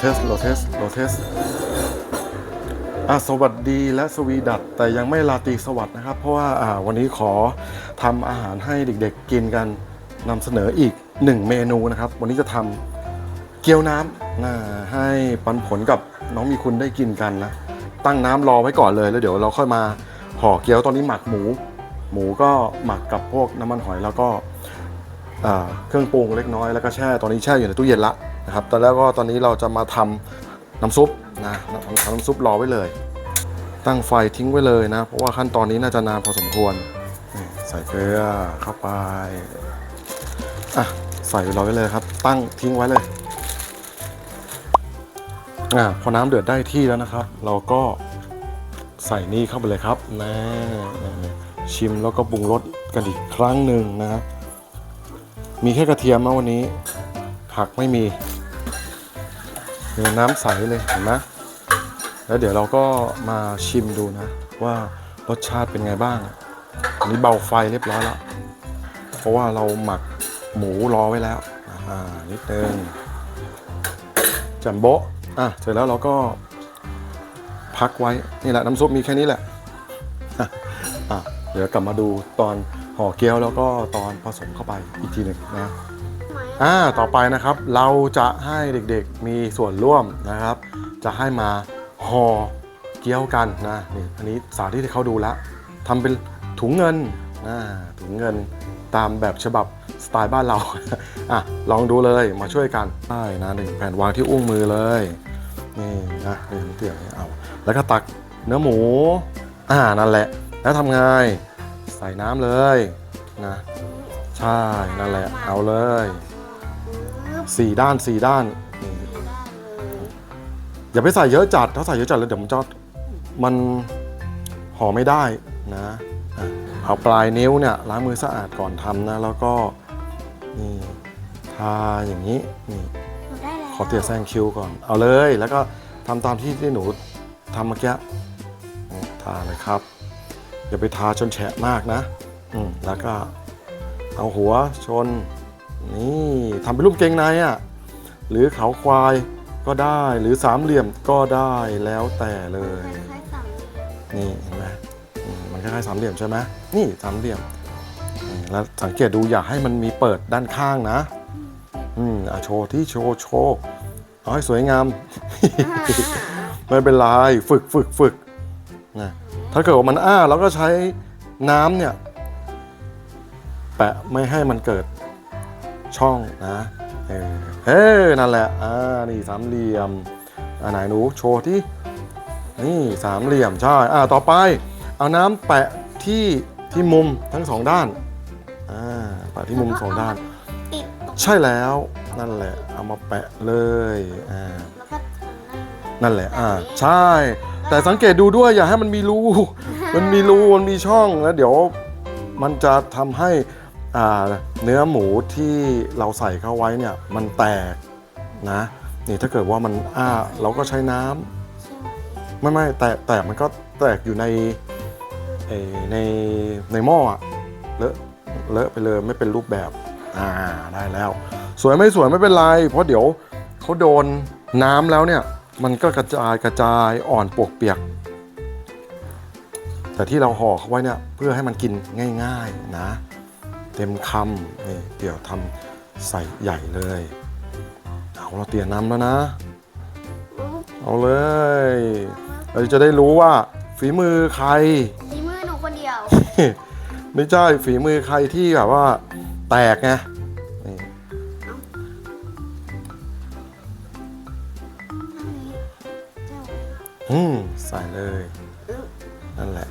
เทสโลเทสโลเทสอะสวัสดีและสวีดัตแต่ยังไม่ลาตีสวัสดนะครับ เพราะว่าอ่าวันนี้ขอทำอาหารให้เด็กๆกินกันนำเสนออีกหนึ่งเมนูนะครับ วันนี้จะทำเกี๊ยวน้ำนะให้ปันผลกับน้องมีคุณได้กินกันนะ ตั้งน้ำรอไว้ก่อนเลยแล้วเดี๋ยวเราค่อยมาห่อเกี๊ยวตอนนี้หมักหมู หมูก็หมักกับพวกน้ำมันหอยแล้วก็เครื่องปรุงเล็กน้อยแล้วก็แช่ตอนนี้แช่อยู่ในตู้เย็นละ นะครับแต่แล้วก็ตอนนี้เราจะมาทำน้ำซุปนะทำน้ำซุปรอไว้เลย ตั้งไฟทิ้งไว้เลยนะ เพราะว่าขั้นตอนนี้น่าจะนานพอสมควร ใส่เกลือเข้าไปอะใส่รอไว้เลยครับ ตั้งทิ้งไว้เลยอะพอน้ำเดือดได้ที่แล้วนะครับ เราก็ใส่นี่เข้าไปเลยครับนะชิมแล้วก็ปรุงรสกันอีกครั้งหนึ่งนะมีแค่กระเทียมมาวันนี้ ผักไม่มี เนื้อน้ำใสเลยเห็นไหมแล้วเดี๋ยวเราก็มาชิมดูนะ ว่ารสชาติเป็นไงบ้าง อันนี้เบาไฟเรียบร้อยแล้วเพราะว่าเราหมักหมูรอไว้แล้วอ่านิดนึงจัมโบะอะเสร็จแล้วเราก็พักไว้นี่แหละน้ำซุปมีแค่นี้แหละอะเดี๋ยวกลับมาดูตอนห่อเกี๊ยวแล้วก็ตอนผสมเข้าไปอีกทีหนึ่งนะ อ่าต่อไปนะครับเราจะให้เด็กๆมีส่วนร่วมนะครับ จะให้มาห่อเกี๊ยวกันนะนี่อันนี้สาธิตให้เขาดูแล้วทำเป็นถุงเงินนะถุงเงินตามแบบฉบับสไตล์บ้านเรา อะลองดูเลยมาช่วยกันได้นะหนึ่งแผ่นวางที่อุ้งมือเลยนี่นะหนึ่งเตียงเอาแล้วก็ตักเนื้อหมู อ่านั่นแหละ แล้วทำไงใส่น้ำเลยนะใช่นั่นแหละเอาเลย สี่ด้านสี่ด้านนี่อย่าไปใส่เยอะจัด ถ้าใส่เยอะจัดแล้วเดี๋ยวมันจะมันห่อไม่ได้นะอะเอาปลายนิ้วเนี่ยล้างมือสะอาดก่อนทำนะ แล้วก็นี่ทาอย่างนี้นี่ขอเตียแซงคิวก่อน เอาเลย แล้วก็ทำตามที่ที่หนูทำเมื่อกี้นี่ทาเลยครับ อย่าไปทาจนแฉะมากนะอืมแล้วก็เอาหัวชน นี่ทำเป็นรูปเกงในอะหรือเขาควายก็ได้หรือสามเหลี่ยมก็ได้แล้วแต่เลย นี่เห็นไหมอืมมันคล้ายๆสามเหลี่ยมใช่ไหมนี่สามเหลี่ยมนี่แล้วสังเกตดูอย่าให้มันมีเปิดด้านข้างนะอืมอะโชว์ที่โชว์โชว์เอาให้สวยงามไม่เป็นไรฝึกฝึกฝึกนะถ้าเกิดว่ามันอ้าเราก็ใช้น้ำเนี่ย แปะไม่ให้มันเกิด ช่องนะเออเฮ้นั่นแหละอ่านี่สามเหลี่ยมอ่าไหนหนูโชว์ที่นี่สามเหลี่ยมใช่อ่าต่อไป เอาน้ำแปะที่ที่มุมทั้งสองด้านอ่าแปะที่มุมสองด้านติดตรงใช่แล้วนั่นแหละเอามาแปะเลยอ่าแล้วก็ทำหน้านั่นแหละอ่าใช่ แต่สังเกตดูด้วยอย่าให้มันมีรูมันมีรูมันมีช่องแล้วเดี๋ยวมันจะทำให้อ่า เนื้อหมูที่เราใส่เข้าไว้เนี่ยมันแตกนะนี่ถ้าเกิดว่ามันอ้าเราก็ใช้น้ำไม่ไม่แตกแตกมันก็แตกอยู่ในเอ่อในในหม้ออะเลอะเลอะไปเลยไม่เป็นรูปแบบอ่าได้แล้ว สวยไม่สวยไม่เป็นไร เพราะเดี๋ยวเขาโดนน้ำแล้วเนี่ยมันก็กระจายกระจายอ่อนปวกเปียก แต่ที่เราห่อเขาไว้เนี่ยเพื่อให้มันกินง่าย ๆ นะ เต็มคำนี่เดี๋ยวทำใส่ใหญ่เลย เอาเราเตรียมน้ำแล้วนะ เอาเลย เราจะได้รู้ว่าฝีมือใคร ฝีมือหนูคนเดียว ไม่ใช่ฝีมือใครที่แบบว่า แตกไงนี่เจ้าอืมใส่เลย นั่นแหละ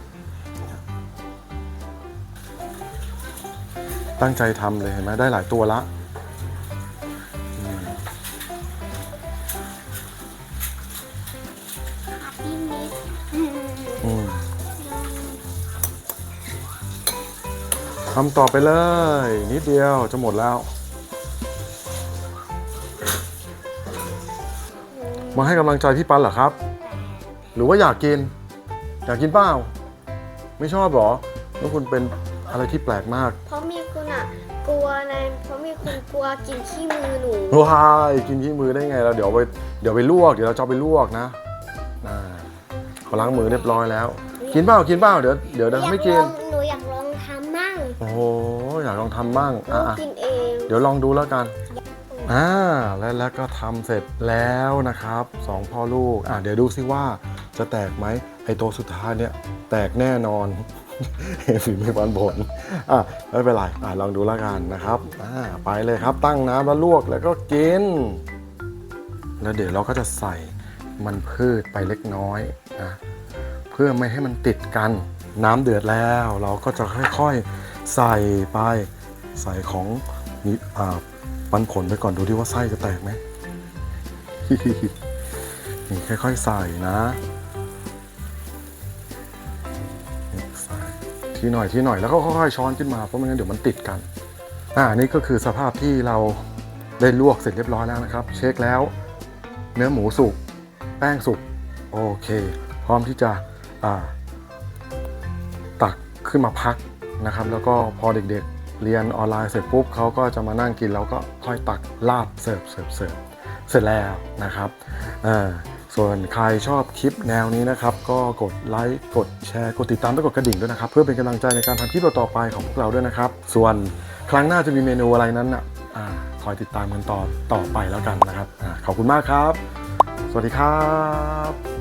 ตั้งใจทำเลยเห็นไหมได้หลายตัวละอืมขาดนิดนิดอืมทำต่อไปเลย นิดเดียวจะหมดแล้ว มาให้กำลังใจพี่ปันเหรอครับ หรือว่าอยากกิน อยากกินเปล่า ไม่ชอบเหรอแล้วคุณเป็นอะไรที่แปลกมาก เพราะมีคุณอะ กลัวนะเพราะมีคนกลัวกินขี้มือหนูว้ายกินที่มือได้ไงเราเดี๋ยวไปเดี๋ยวไปลวกเดี๋ยวเราจะเอาไปลวกนะอ่าเขาล้างมือเรียบร้อยแล้ว กินเปล่ากินเปล่าเดี๋ยวเดี๋ยวเดี๋ยวไม่กินหนูอยากลองทำมั่งโอ้โหอยากลองทำบ้างหนูอะอะกินเองเดี๋ยวลองดูแล้วกันอ่าแล้วแล้วก็ทำเสร็จแล้วนะครับสองพ่อลูกอะเดี๋ยวดูซิว่าจะแตกไหมไอตัวสุดท้ายเนี่ยแตกแน่นอน ฝีมือปันผลอะไม่เป็นไรอะลองดูแล้วกันนะครับอ่าไปเลยครับตั้งน้ำแล้วลวกแล้วก็กิน แล้วเดี๋ยวเราก็จะใส่มันพืชไปเล็กน้อยนะเพื่อไม่ให้มันติดกัน น้ำเดือดแล้ว เราก็จะค่อยๆใส่ไปใส่ของนี่อ่าปันผลไปก่อนดูดิว่าไส้จะแตกไหมนี่ค่อยๆใส่นะ ทีหน่อยทีหน่อยแล้วก็ค่อยๆช้อนขึ้นมาเพราะไม่งั้นเดี๋ยวมันติดกันอ่านี่ก็คือสภาพที่เราได้ลวกเสร็จเรียบร้อยแล้วนะครับ เช็คแล้ว เนื้อหมูสุกแป้งสุกโอเค พร้อมที่จะอ่าตักขึ้นมาพักนะครับ แล้วก็พอเด็กๆเรียนออนไลน์เสร็จปุ๊บเขาก็จะมานั่งกินแล้วก็ค่อยตักลาบเสิร์ฟเสิร์ฟเสิร์ฟเสร็จแล้วนะครับอ่า ส่วนใครชอบคลิปแนวนี้นะครับ ก็กดไลค์กดแชร์กดติดตามและกดกระดิ่งด้วยนะครับ เพื่อเป็นกำลังใจในการทำคลิปต่อไปของพวกเราด้วยนะครับ ส่วนครั้งหน้าจะมีเมนูอะไรนั้นอะอ่าคอยติดตามกันต่อต่อไปแล้วกันนะครับอขอบคุณมากครับ สวัสดีครับ